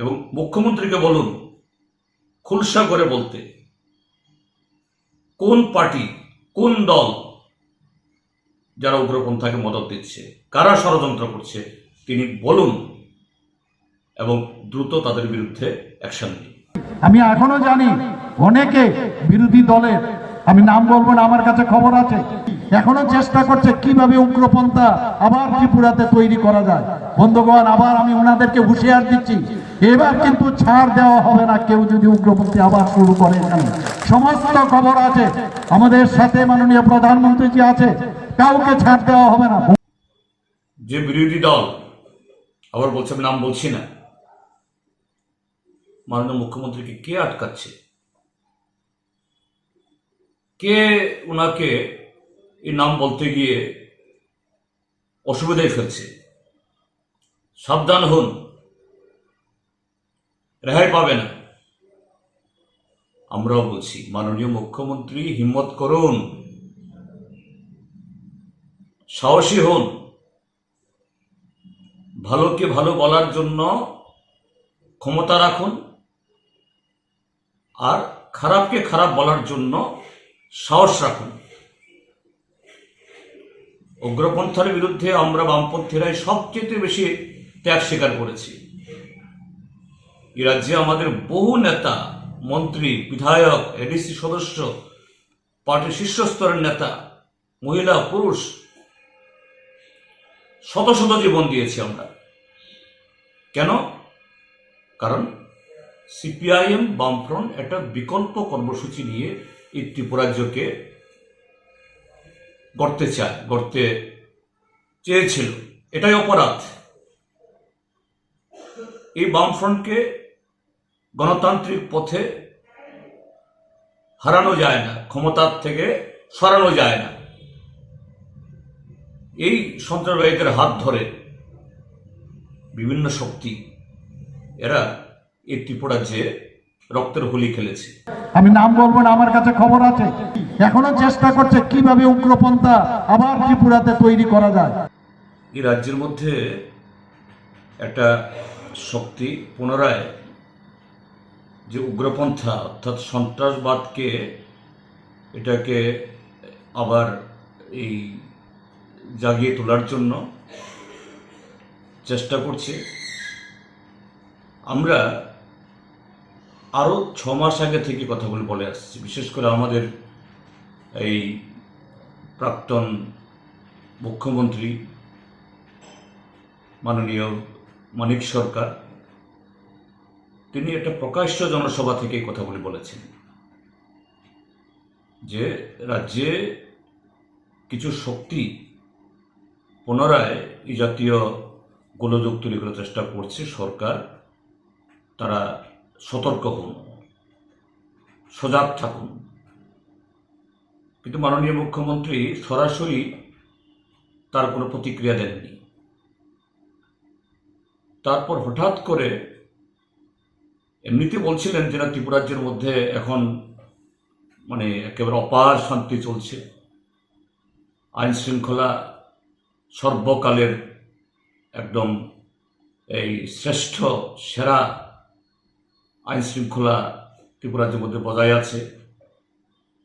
এবং মুখ্যমন্ত্রীকে বলুন, খুলসা করে বলতে, কোন পার্টি, কোন দল যারা উগ্রপন্থাকে মদত দিচ্ছে, কারা ষড়যন্ত্র করছে, তিনি বলুন এবং দ্রুত তাদের বিরুদ্ধে অ্যাকশন নিন। আমি এখনও জানি অনেকে বিরোধী দলের, আমি নাম বলব না, আমার কাছে খবর আছে। এখনও চেষ্টা করছে কীভাবে উগ্রপন্থা আবার ত্রিপুরাতে তৈরি করা যায়। বন্ধুগণ, আবার আমি ওনাদেরকে হুঁশিয়ার দিচ্ছি, এবার কিন্তু ছাড় দেওয়া হবে না কেউ যদি উগ্রপন্থী আবার শুরু করে সমস্ত খবর আছে, আমাদের সাথে মাননীয় প্রধানমন্ত্রী জি আছে, কাউকে ছাড় দেওয়া হবে না। যে বিরোধী দল, আবার বলছে আমি নাম বলছি না। মাননীয় মুখ্যমন্ত্রীকে কে আটকাচ্ছে? কে ওনাকে এই নাম বলতে গিয়ে অসুবিধায় ফেলছে। সাবধান হন। রেহাই পাবে না। আমরাও বলছি, মাননীয় মুখ্যমন্ত্রী, হিম্মত করুন। সাহসী হন। ভালোকে ভালো বলার জন্য ক্ষমতা রাখুন আর খারাপকে খারাপ বলার জন্য সাহস রাখুন। উগ্রপন্থার বিরুদ্ধে আমরা বামপন্থীরাই সবচেয়ে বেশি ত্যাগ স্বীকার করেছি। এই রাজ্যে আমাদের বহু নেতা, মন্ত্রী, বিধায়ক এডিসি সদস্য, পার্টির শীর্ষস্তরের নেতা, মহিলা, পুরুষ, শত শত জীবন দিয়েছি আমরা। কেন? কারণ সিপিআইএম বামফ্রন্ট একটা বিকল্প কর্মসূচি নিয়ে এই ত্রিপুরাজ্যকে গড়তে চায়, গড়তে চেয়েছিল। এটাই অপরাধ। এই বামফ্রন্টকে গণতান্ত্রিক পথে হারানো যায় না, ক্ষমতার থেকে সরানো যায় না। এই সন্ত্রাসবাদীদের হাত ধরে বিভিন্ন শক্তি, এরা এই ত্রিপুরাজ্যে রক্তের হোলি খেলেছে। আমি নাম বলব না, আমার কাছে খবর আছে। এখনও চেষ্টা করছে কীভাবে উগ্রপন্থা আবার ত্রিপুরাতে তৈরি করা যায়। এই রাজ্যের মধ্যে একটা শক্তি পুনরায় যে উগ্রপন্থা অর্থাৎ সন্ত্রাসবাদকে এটাকে আবার এই জাগিয়ে তোলার জন্য চেষ্টা করছে। আমরা আরও ছ মাস আগে থেকে কথাগুলো বলে আসছি, বিশেষ করে আমাদের এই প্রাক্তন মুখ্যমন্ত্রী মাননীয় মানিক সরকার, তিনি একটা প্রকাশ্য জনসভা থেকে কথাগুলি বলেছেন যে রাজ্যে কিছু শক্তি পুনরায় এই জাতীয় গোলযোগ তৈরি করার চেষ্টা করছে সরকার। তারা সতর্ক হন, সজাগ থাকুন। কিন্তু মাননীয় মুখ্যমন্ত্রী সরাসরি তার কোনো প্রতিক্রিয়া দেননি। তারপর হঠাৎ করে এমনিতে বলছিলেন যে না, ত্রিপুরাজ্যের মধ্যে এখন মানে একেবারে অপার শান্তি চলছে। আইন শৃঙ্খলা সর্বকালের একদম এই শ্রেষ্ঠ, সেরা আইন শৃঙ্খলা ত্রিপুরাজ্যের মধ্যে বজায় আছে।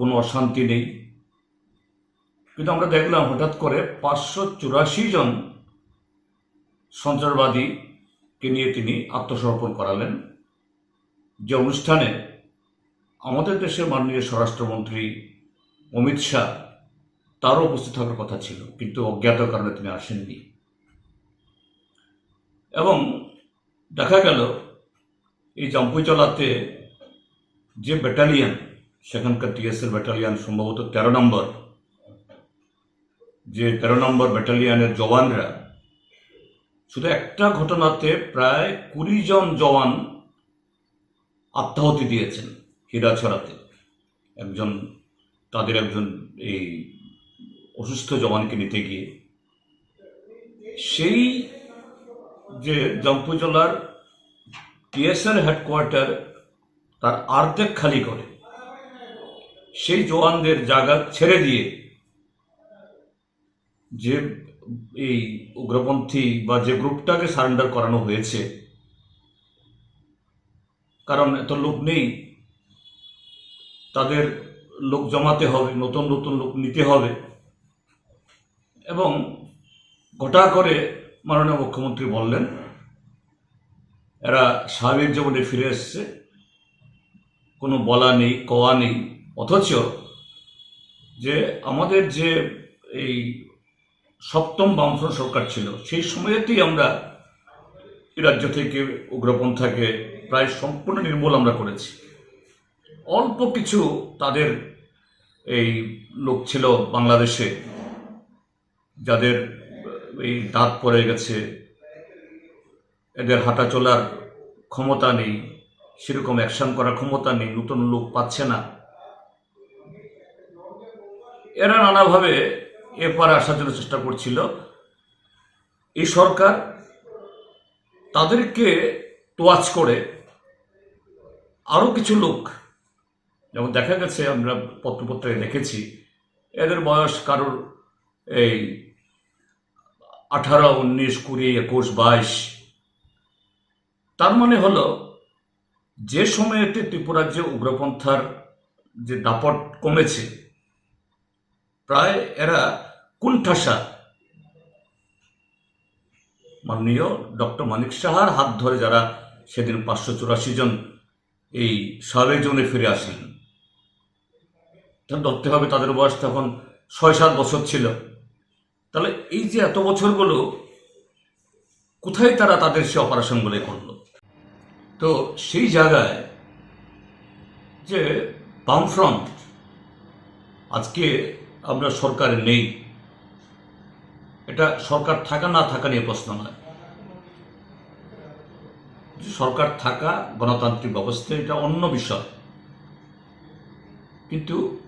কোনো অশান্তি নেই। কিন্তু আমরা দেখলাম হঠাৎ করে পাঁচশো চুরাশি জন সন্ত্রাসবাদীকে নিয়ে তিনি আত্মসমর্পণ করালেন। যে অনুষ্ঠানে আমাদের দেশের মাননীয় স্বরাষ্ট্রমন্ত্রী অমিত শাহ, তারও উপস্থিত থাকার কথা ছিল, কিন্তু অজ্ঞাত কারণে তিনি আসেননি। এবং দেখা গেল, এই জম্পুচলাতে যে ব্যাটালিয়ন সেখানকার টিএসএল ব্যাটালিয়ন সম্ভবত তেরো নম্বর। যে তেরো নম্বর ব্যাটালিয়ানের জওয়ানরা, শুধু একটা ঘটনাতে প্রায় কুড়ি জন জওয়ান আত্মাহতি দিয়েছেন হীরাছড়াতে। একজন, তাদের একজন এই অসুস্থ জওয়ানকে নিতে গিয়ে। সেই যে জম্পুজলার টিএসএল হেডকোয়ার্টার তার আর্ধেক খালি করে। সেই জওয়ানদের জায়গা ছেড়ে দিয়ে যে এই উগ্রপন্থী বা যে গ্রুপটাকে সারেন্ডার করানো হয়েছে, কারণ এত লোক নেই, তাদের লোক জমাতে হবে, নতুন নতুন লোক নিতে হবে এবং গোটা করে মাননীয় মুখ্যমন্ত্রী বললেন, এরা স্বাভাবিক জীবনে ফিরে এসছে, কোনো বলা নেই, কওয়া নেই। অথচ যে আমাদের যে এই সপ্তম বামফ্রন্ট সরকার ছিল, সেই সময়েতেই আমরা রাজ্য থেকে উগ্রপন্থাকে প্রায় সম্পূর্ণ নির্মূল আমরা করেছি। অল্প কিছু তাদের এই লোক ছিল বাংলাদেশে, যাদের এই দাঁত পড়ে গেছে, এদের হাঁটা চলার ক্ষমতা নেই, সেরকম অ্যাকশন করার ক্ষমতা নেই, নতুন লোক পাচ্ছে না। এরা নানাভাবে এপারে আসার জন্য চেষ্টা করছিল। এই সরকার তাদেরকে তোয়াজ করে আরও কিছু লোক, যেমন দেখা গেছে আমরা পত্রপত্রে দেখেছি, এদের বয়স কারোর এই আঠারো, উনিশ, কুড়ি, একুশ, বাইশ। তার মানে হলো, যে সময়েতে ত্রিপুরাজ্যে উগ্রপন্থার যে দাপট কমেছে প্রায় এরা কুণ্ঠাসা। মাননীয় ডক্টর মানিক সাহার হাত ধরে যারা সেদিন পাঁচশো চুরাশি জন এই স্বাভাবিক জীবনে ফিরে আসলেন। ধরতে হবে তাদের বয়স তখন ছয় সাত বছর ছিল। তাহলে এই যে এত বছরগুলো কোথায় তারা তাদের সে অপারেশনগুলো করল? তো সেই জায়গায় যে বামফ্রন্ট আজকে আমরা সরকারে নেই। এটা সরকার থাকা না থাকা নিয়ে প্রশ্ন নয়। সরকার থাকা গণতান্ত্রিক ব্যবস্থা, এটা অন্য বিষয়। কিন্তু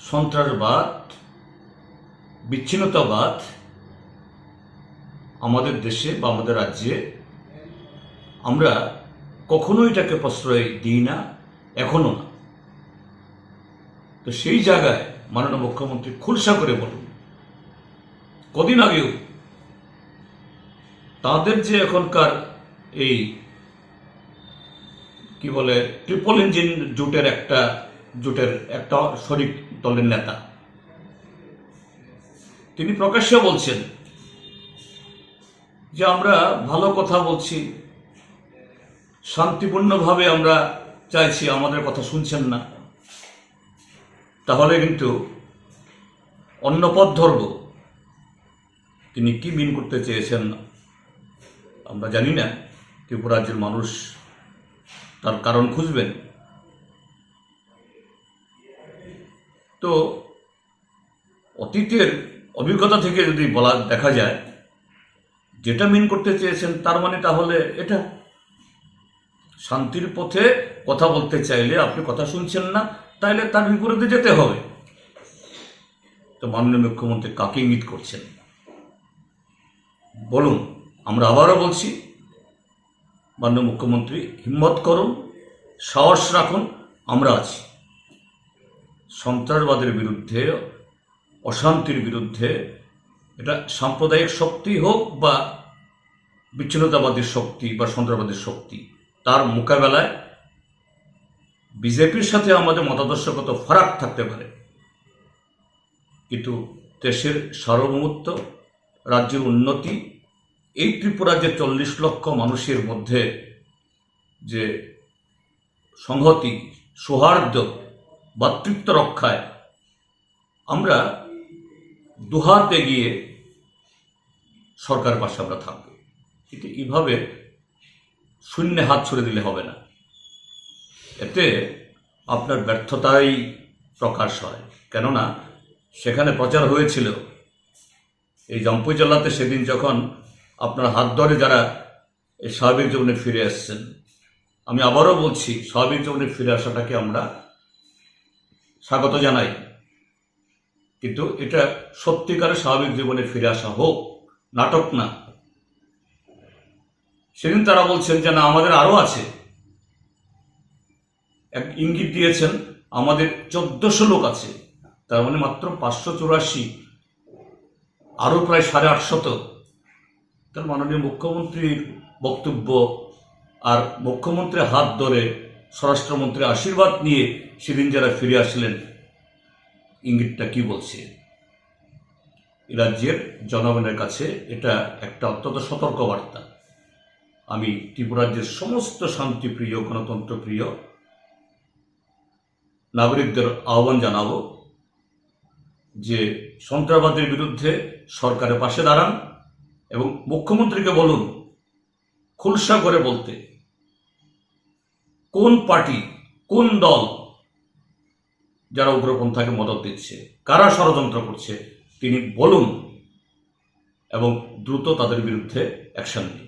সন্ত্রাসবাদ, বিচ্ছিন্নতাবাদ আমাদের দেশে বা আমাদের রাজ্যে আমরা কখনো এটাকে প্রশ্রয় দিই না, এখনও না। তো সেই জায়গায় মাননীয় মুখ্যমন্ত্রী খুলসা করে বলুন। কদিন আগেও তাদের যে এখনকার এই, কি বলে ট্রিপল ইঞ্জিন জোটের একটা জোটের একটা শরিক দলের নেতা। তিনি প্রকাশ্যে বলছেন যে আমরা ভালো কথা বলছি, শান্তিপূর্ণভাবে আমরা চাইছি, আমাদের কথা শুনছেন না। তাহলে কিন্তু অন্য পথ ধরব। তিনি কি মিন করতে চেয়েছেন আমরা জানি না। ত্রিপুরাজ্যের মানুষ তার কারণ খুঁজবেন। তো অতীতের অভিজ্ঞতা থেকে যদি বলা দেখা যায়, যেটা মিন করতে চেয়েছেন তার মানে তাহলে এটা। শান্তির পথে কথা বলতে চাইলে আপনি কথা শুনছেন না তাইলে তার বিপরীতে যেতে হবে। তো মাননীয় মুখ্যমন্ত্রী কাকে ইঙ্গিত করছেন? বলুন, আমরা আবারও বলছি, মাননীয় মুখ্যমন্ত্রী, হিম্মত করুন, সাহস রাখুন, আমরা আছি। সন্ত্রাসবাদের বিরুদ্ধে, অশান্তির বিরুদ্ধে, এটা সাম্প্রদায়িক শক্তি হোক বা বিচ্ছিন্নতাবাদী শক্তি বা সন্ত্রাসবাদী শক্তি, তার মোকাবেলায় বিজেপির সাথে আমাদের মতাদর্শগত ফারাক থাকতে পারে। কিন্তু দেশের সার্বভৌমত্ব, রাজ্যের উন্নতি, এই ত্রিপুরা যে চল্লিশ লক্ষ মানুষের মধ্যে যে সংহতি, সৌহার্দ্য ভাতৃত্ব রক্ষায় আমরা দুহাত এগিয়ে সরকার পাশে আমরা থাকব। কিন্তু এইভাবে শূন্যে হাত ছুড়ে দিলে হবে না। এতে আপনার ব্যর্থতাই প্রকাশ হয়। কেননা, সেখানে প্রচার হয়েছিল, এই জম্পুই জেলাতে সেদিন যখন আপনার হাত ধরে যারা এই স্বাভাবিক জীবনে ফিরে আসছেন, আমি আবারও বলছি, স্বাভাবিক জীবনে ফিরে আসাটাকে আমরা স্বাগত জানাই। কিন্তু এটা সত্যিকারের স্বাভাবিক জীবনে ফিরে আসা হোক, নাটক না। সেদিন তারা বলছেন যে, না, আমাদের আরও আছে। এক ইঙ্গিত দিয়েছেন, আমাদের চোদ্দশো লোক আছে, তার মানে মাত্র পাঁচশো চুরাশি, আরও প্রায় সাড়ে আটশত। তার মাননীয় মুখ্যমন্ত্রীর বক্তব্য আর মুখ্যমন্ত্রীর হাত ধরে স্বরাষ্ট্রমন্ত্রীর আশীর্বাদ নিয়ে সেদিন যারা ফিরে আসলেন, ইঙ্গিতটা কি বলছে? রাজ্যের জনগণের কাছে এটা একটা অত্যন্ত সতর্ক বার্তা আমি ত্রিপুরাজ্যের সমস্ত শান্তিপ্রিয়, গণতন্ত্রপ্রিয় নাগরিকদের আহ্বান জানাব যে সন্ত্রাসবাদের বিরুদ্ধে সরকারের পাশে দাঁড়ান এবং মুখ্যমন্ত্রীকে বলুন, খুলসা করে বলতে, কোন পার্টি, কোন দল যারা উগ্রপন্থাকে মদত দিচ্ছে, কারা ষড়যন্ত্র করছে, তিনি বলুন এবং দ্রুত তাদের বিরুদ্ধে অ্যাকশন নিন।